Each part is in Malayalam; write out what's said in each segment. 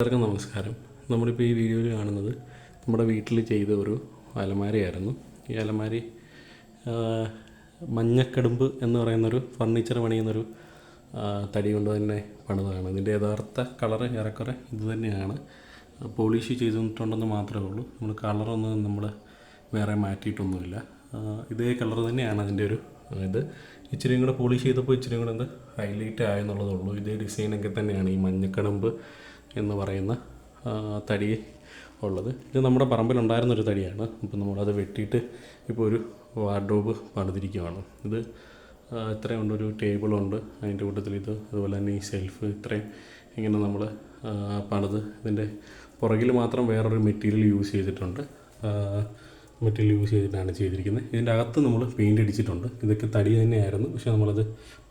എല്ലാവർക്കും നമസ്കാരം. നമ്മളിപ്പോൾ ഈ വീഡിയോയിൽ കാണുന്നത് നമ്മുടെ വീട്ടിൽ ചെയ്ത ഒരു അലമാരയായിരുന്നു. ഈ അലമാരി മഞ്ഞക്കടുമ്പ് എന്ന് പറയുന്നൊരു ഫർണിച്ചർ പണിയുന്നൊരു തടി കൊണ്ട് തന്നെ പണിതാണ്. ഇതിന്റെ യഥാർത്ഥ കളറ് ഏറെക്കുറെ ഇത് തന്നെയാണ്. പോളിഷ് ചെയ്തിട്ടുണ്ടെന്ന് മാത്രമേ ഉള്ളൂ. നമ്മൾ കളറൊന്നും നമ്മൾ വേറെ മാറ്റിയിട്ടൊന്നുമില്ല. ഇതേ കളർ തന്നെയാണ് അതിന്റെ ഒരു ഇത്. ഇച്ചിരിയും കൂടെ പോളിഷ് ചെയ്തപ്പോൾ ഇച്ചിരിയും കൂടെ ഒന്ന് ഹൈലൈറ്റ് ആയെന്നുള്ളതേ ഉള്ളൂ. ഇതേ ഡിസൈനൊക്കെ തന്നെയാണ് ഈ മഞ്ഞക്കടമ്പ് എന്ന് പറയുന്ന തടി ഉള്ളത്. ഇത് നമ്മുടെ പറമ്പിലുണ്ടായിരുന്നൊരു തടിയാണ്. അപ്പോൾ നമ്മളത് വെട്ടിയിട്ട് ഇപ്പോൾ ഒരു വാർഡ്രോബ് പണിതിരിക്കുകയാണ് ഇത് ഇത്രയും ഒരു ടേബിളുണ്ട്. അതിന്റെ കൂട്ടത്തിൽ ഇത് അതുപോലെ തന്നെ ഈ ഷെൽഫ് ഇത്രയും ഇങ്ങനെ നമ്മൾ പണിത് ഇതിന്റെ പുറകിൽ മാത്രം വേറൊരു മെറ്റീരിയൽ യൂസ് ചെയ്തിട്ടുണ്ട്. മെറ്റീരിയൽ യൂസ് ചെയ്തിട്ടാണ് ചെയ്തിരിക്കുന്നത്. ഇതിന്റെ അകത്ത് നമ്മൾ പെയിന്റ് അടിച്ചിട്ടുണ്ട്. ഇതൊക്കെ തടി തന്നെയായിരുന്നു. പക്ഷേ നമ്മളത്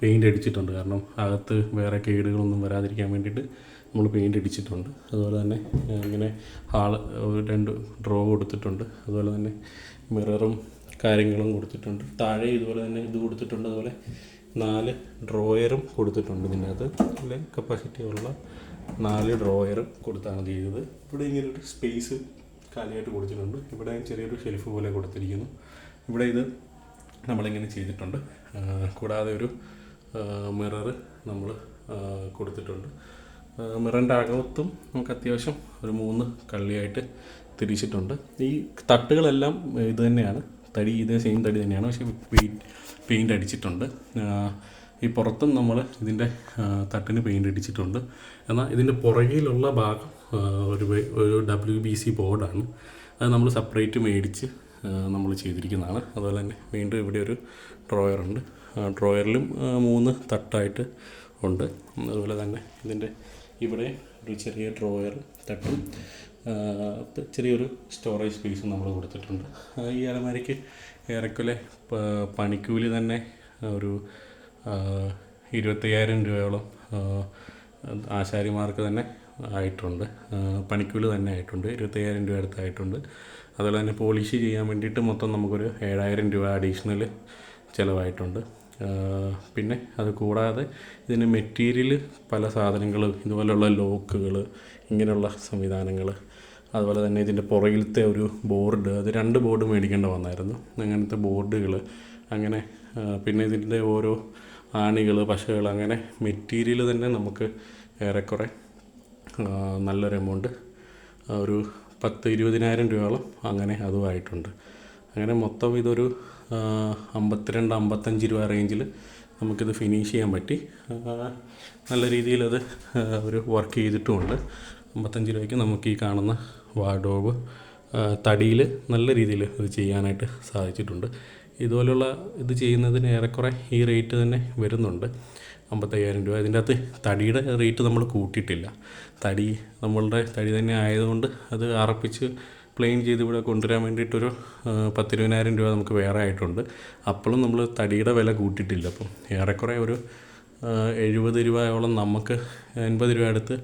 പെയിന്റ് അടിച്ചിട്ടുണ്ട്. കാരണം അകത്ത് വേറെ കേടുകളൊന്നും വരാതിരിക്കാൻ വേണ്ടിയിട്ട് നമ്മൾ പെയിന്റ് അടിച്ചിട്ടുണ്ട്. അതുപോലെ തന്നെ ഇങ്ങനെ ഹാൾ രണ്ട് ഡ്രോ കൊടുത്തിട്ടുണ്ട്. അതുപോലെ തന്നെ മിററും കാര്യങ്ങളും കൊടുത്തിട്ടുണ്ട്. താഴെ ഇതുപോലെ തന്നെ ഇത് കൊടുത്തിട്ടുണ്ട്. അതുപോലെ നാല് ഡ്രോയറും കൊടുത്തിട്ടുണ്ട് ഇതിനകത്ത്. നല്ല കപ്പാസിറ്റി ഉള്ള നാല് ഡ്രോയറും കൊടുത്താണ് ചെയ്തത്. ഇവിടെ ഇങ്ങനെ ഒരു സ്പേസ് കാലിയായിട്ട് കൊടുത്തിട്ടുണ്ട്. ഇവിടെ ചെറിയൊരു ഷെൽഫ് പോലെ കൊടുത്തിരിക്കുന്നു. ഇവിടെ ഇത് നമ്മളിങ്ങനെ ചെയ്തിട്ടുണ്ട്. കൂടാതെ ഒരു മിറർ നമ്മൾ കൊടുത്തിട്ടുണ്ട്. മിററിന്റെ അകത്തും നമുക്ക് അത്യാവശ്യം ഒരു മൂന്ന് കള്ളിയായിട്ട് തിരിച്ചിട്ടുണ്ട്. ഈ തട്ടുകളെല്ലാം ഇത് തന്നെയാണ്. തടി ഇതേ സെയിം തടി തന്നെയാണ്. പക്ഷേ പെയിന്റ് പെയിന്റ് അടിച്ചിട്ടുണ്ട്. ഈ പുറത്തും നമ്മൾ ഇതിന്റെ തട്ടിന് പെയിന്റ് അടിച്ചിട്ടുണ്ട്. എന്നാൽ ഇതിന്റെ പുറകിലുള്ള ഭാഗം ഒരു ഒരു ഡബ്ല്യു ബി സി ബോർഡാണ് അത് നമ്മൾ സെപ്പറേറ്റ് മേടിച്ച് നമ്മൾ ചെയ്തിരിക്കുന്നതാണ്. അതുപോലെ തന്നെ വീണ്ടും ഇവിടെ ഒരു ഡ്രോയറുണ്ട് ഡ്രോയറിലും മൂന്ന് തട്ടായിട്ട് ഉണ്ട്. അതുപോലെ തന്നെ ഇതിന്റെ ഇവിടെ ഒരു ചെറിയ ഡ്രോയർ തട്ടും. ചെറിയൊരു സ്റ്റോറേജ് സ്പേസും നമ്മൾ കൊടുത്തിട്ടുണ്ട്. ഈ അലമാരിക്ക് ഏറെക്കുറെ പണിക്കൂലി തന്നെ ഒരു ഇരുപത്തയ്യായിരം രൂപയോളം ആശാരിമാർക്ക് തന്നെ ആയിട്ടുണ്ട്. പണിക്കൂലി തന്നെ ആയിട്ടുണ്ട്. ഇരുപത്തയ്യായിരം രൂപ അടുത്തായിട്ടുണ്ട്. അതുപോലെ തന്നെ പോളിഷ് ചെയ്യാൻ വേണ്ടിയിട്ട് മൊത്തം നമുക്കൊരു ഏഴായിരം രൂപ അഡീഷണൽ ചിലവായിട്ടുണ്ട്. പിന്നെ അത് കൂടാതെ ഇതിന് മെറ്റീരിയൽ പല സാധനങ്ങളും ഇതുപോലെയുള്ള ലോക്കുകൾ ഇങ്ങനെയുള്ള സംവിധാനങ്ങൾ അതുപോലെ തന്നെ ഇതിന്റെ പുറകിലത്തെ ഒരു ബോർഡ് അത് രണ്ട് ബോർഡ് മേടിക്കേണ്ട വന്നായിരുന്നു. അങ്ങനത്തെ ബോർഡുകൾ അങ്ങനെ പിന്നെ ഇതിന്റെ ഓരോ ആണികൾ പശകൾ അങ്ങനെ മെറ്റീരിയൽ തന്നെ നമുക്ക് ഏറെക്കുറെ നല്ലൊരു എമൗണ്ട് ഒരു പത്ത് ഇരുപതിനായിരം രൂപയോളം അങ്ങനെ അതുമായിട്ടുണ്ട് അങ്ങനെ മൊത്തം ഇതൊരു അമ്പത്തിരണ്ട് അമ്പത്തഞ്ച് രൂപ റേഞ്ചിൽ നമുക്കിത് ഫിനിഷ് ചെയ്യാൻ പറ്റി. നല്ല രീതിയിൽ അത് ഒരു വർക്ക് ചെയ്തിട്ടുമുണ്ട്. അമ്പത്തഞ്ച് രൂപയ്ക്ക് നമുക്ക് ഈ കാണുന്ന വാർഡോബ് തടിയിൽ നല്ല രീതിയിൽ ഇത് ചെയ്യാനായിട്ട് സാധിച്ചിട്ടുണ്ട്. ഇതുപോലെയുള്ള ഇത് ചെയ്യുന്നതിന് ഏറെക്കുറെ ഈ റേറ്റ് തന്നെ വരുന്നുണ്ട്. അമ്പത്തയ്യായിരം രൂപ. ഇതിന്റെ അകത്ത് തടിയുടെ റേറ്റ് നമ്മൾ കൂട്ടിയിട്ടില്ല. തടി നമ്മളുടെ തടി തന്നെ ആയതുകൊണ്ട് അത് അറപ്പിച്ച് പ്ലെയിൻ ചെയ്ത് ഇവിടെ കൊണ്ടുവരാൻ വേണ്ടിയിട്ടൊരു പത്തിരുപതിനായിരം രൂപ നമുക്ക് വേറെ ആയിട്ടുണ്ട്. അപ്പോഴും നമ്മൾ തടിയുടെ വില കൂട്ടിയിട്ടില്ല. അപ്പം ഏറെക്കുറെ ഒരു എഴുപത് രൂപയോളം നമുക്ക് എൺപത് രൂപ അടുത്ത്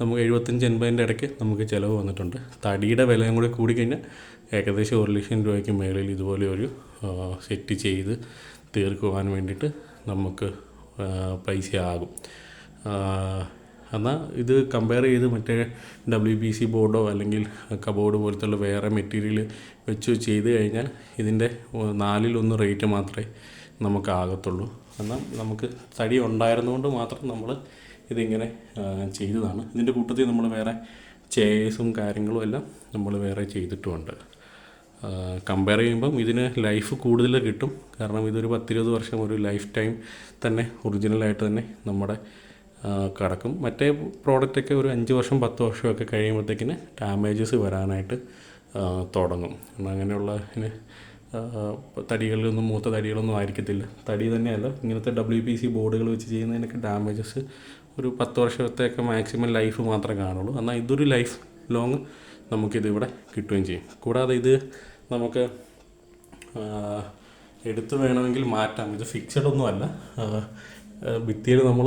നമുക്ക് എഴുപത്തഞ്ച് എൺപതിന്റെ ഇടയ്ക്ക് നമുക്ക് ചിലവ് വന്നിട്ടുണ്ട്. തടിയുടെ വിലയും കൂടി കൂടിക്കഴിഞ്ഞാൽ ഏകദേശം ഒരു ലക്ഷം രൂപയ്ക്ക് മേളിൽ ഇതുപോലെ ഒരു സെറ്റ് ചെയ്ത് തീർക്കുവാൻ വേണ്ടിയിട്ട് നമുക്ക് പൈസ ആകും എന്നാൽ ഇത് കമ്പയർ ചെയ്ത് മറ്റേ ഡബ്ല്യു ബി സി ബോർഡോ അല്ലെങ്കിൽ കബോർഡ് പോലത്തുള്ള വേറെ മെറ്റീരിയൽ വെച്ച് ചെയ്ത് കഴിഞ്ഞാൽ ഇതിന്റെ നാലിലൊന്ന് റേറ്റ് മാത്രമേ നമുക്ക് ആകത്തുള്ളൂ. എന്നാൽ നമുക്ക് തടി ഉണ്ടായിരുന്നുകൊണ്ട് മാത്രം നമ്മൾ ഇതിങ്ങനെ ചെയ്തതാണ്. ഇതിന്റെ കൂട്ടത്തിൽ നമ്മൾ വേറെ ചെയേഴ്സും കാര്യങ്ങളും എല്ലാം നമ്മൾ വേറെ ചെയ്തിട്ടുമുണ്ട്. കമ്പയർ ചെയ്യുമ്പം ഇതിന് ലൈഫ് കൂടുതൽ കിട്ടും. കാരണം ഇതൊരു പത്തിരുപത് വർഷം ഒരു ലൈഫ് ടൈം തന്നെ ഒറിജിനലായിട്ട് തന്നെ നമ്മുടെ കിടക്കും. മറ്റേ പ്രോഡക്റ്റൊക്കെ ഒരു അഞ്ച് വർഷം പത്ത് വർഷമൊക്കെ കഴിയുമ്പോഴത്തേക്കിന് ഡാമേജസ് വരാനായിട്ട് തുടങ്ങും. അങ്ങനെയുള്ള ഇതിന് തടികളിലൊന്നും മൂത്ത തടികളൊന്നും ആയിരിക്കത്തില്ല. തടി തന്നെയല്ല ഇങ്ങനത്തെ ഡബ്ല്യു പി സി ബോർഡുകൾ വെച്ച് ചെയ്യുന്നതിനൊക്കെ ഡാമേജസ് ഒരു പത്ത് വർഷത്തേക്ക് മാക്സിമം ലൈഫ് മാത്രമേ കാണുള്ളൂ. എന്നാൽ ഇതൊരു ലൈഫ് ലോങ് നമുക്കിതിവിടെ കിട്ടുകയും ചെയ്യും. കൂടാതെ ഇത് നമുക്ക് എടുത്തു വേണമെങ്കിൽ മാറ്റാം. ഇത് ഫിക്സഡ് ഒന്നും അല്ല ഭിത്തിയിൽ നമ്മൾ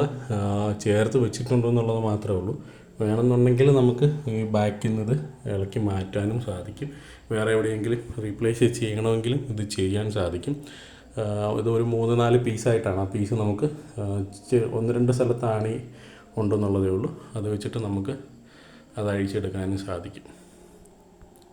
ചേർത്ത് വെച്ചിട്ടുണ്ടോ എന്നുള്ളത് മാത്രമേ ഉള്ളൂ. വേണമെന്നുണ്ടെങ്കിൽ നമുക്ക് ഈ ബാക്കിൽ നിന്ന് ഇളക്കി മാറ്റാനും സാധിക്കും. വേറെ എവിടെയെങ്കിലും റീപ്ലേസ് ചെയ്യണമെങ്കിലും ഇത് ചെയ്യാൻ സാധിക്കും. ഇത് ഒരു മൂന്ന് നാല് പീസായിട്ടാണ് ആ പീസ് നമുക്ക് ഒന്ന് രണ്ട് സ്ഥലത്താണി ഉണ്ടെന്നുള്ളതേ ഉള്ളൂ. അത് വെച്ചിട്ട് നമുക്ക് അത് അഴിച്ചെടുക്കാനും സാധിക്കും.